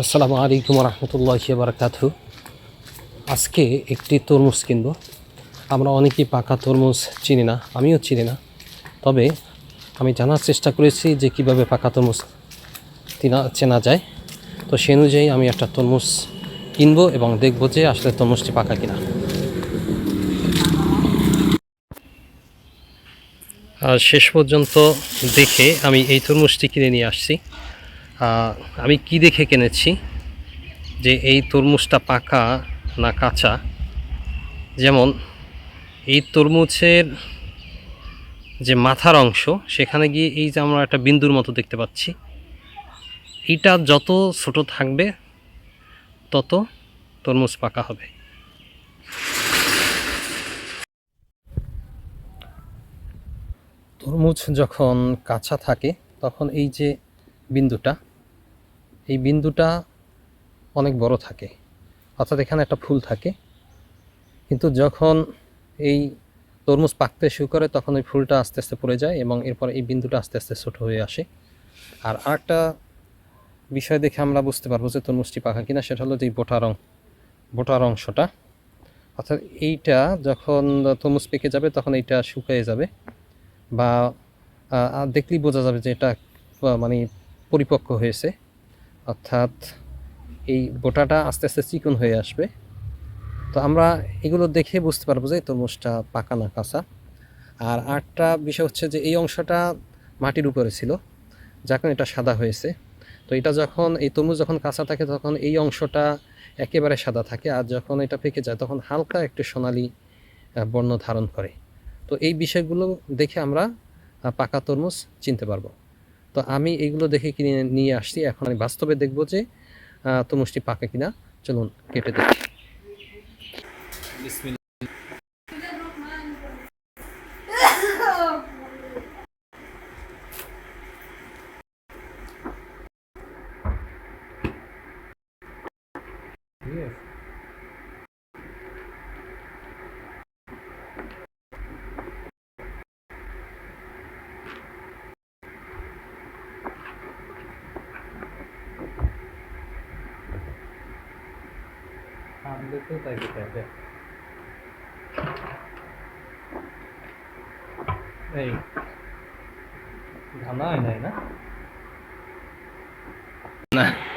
আসসালামু আলাইকুম রহমতুল্লাহ বারকাতু আজকে একটি তরমুজ কিনব। আমরা অনেকেই পাকা তরমুজ চিনি না, আমিও চিনি না। তবে আমি জানার চেষ্টা করেছি যে কীভাবে পাকা তরমুজ চিনা যায়। তো সে অনুযায়ী আমি একটা তরমুজ কিনবো এবং দেখব যে আসলে তরমুজটি পাকা কিনা। আর শেষ পর্যন্ত দেখে আমি এই তরমুজটি কিনে নিয়ে আসছি। আমি কি দেখে কিনেছি? যে এই তরমুজটা পাকা না কাঁচা? যেমন এই তরমুজের যে মাথার অংশ, সেখানে গিয়ে এই যে আমরা একটা বিন্দুর মতো দেখতে পাচ্ছি। এটা যত ছোট থাকবে, তত তরমুজ পাকা হবে। তরমুজ যখন কাঁচা থাকে, তখন এই যে বিন্দুটা এই বিন্দুটা অনেক বড় থাকে। অর্থাৎ এখানে একটা ফুল থাকে। কিন্তু যখন এই তরমুজ পাকতে শুরু করে, তখন ওই ফুলটা আস্তে আস্তে পড়ে যায় এবং এরপর এই বিন্দুটা আস্তে আস্তে ছোট হয়ে আসে। আর আরেকটা বিষয় দেখে আমরা বুঝতে পারব যে তরমুজটি পাকা কিনা, সেটা হলো যে বোটার অং, বোটার অংশটা। অর্থাৎ এইটা যখন তরমুজ পেকে যাবে, তখন এইটা শুকিয়ে যাবে বা দেখলেই বোঝা যাবে যে এটা মানে পরিপক্ক হয়েছে। অর্থাৎ এই বোটাটা আস্তে আস্তে চিকন হয়ে আসবে। তো আমরা এগুলো দেখে বুঝতে পারব যে তরমুজটা পাকা না কাঁচা। আর আরেকটা বিষয় হচ্ছে যে এই অংশটা মাটির উপরে ছিল যখন এটা সাদা হয়েছে। তো এটা যখন, এই তরমুজ যখন কাঁচা থাকে তখন এই অংশটা একেবারে সাদা থাকে আর যখন এটা পেকে যায় তখন হালকা একটু সোনালি বর্ণ ধারণ করে। তো এই বিষয়গুলো দেখে আমরা পাকা তরমুজ চিনতে পারব। তো আমি এগুলো দেখে কিনে নিয়ে আসছি। এখন আমি বাস্তবে দেখব যে তো তরমুজটি পাকা কিনা। চলুন কেটে দেখি। 300対500円。에 이, 다 나와야 되 나? 네.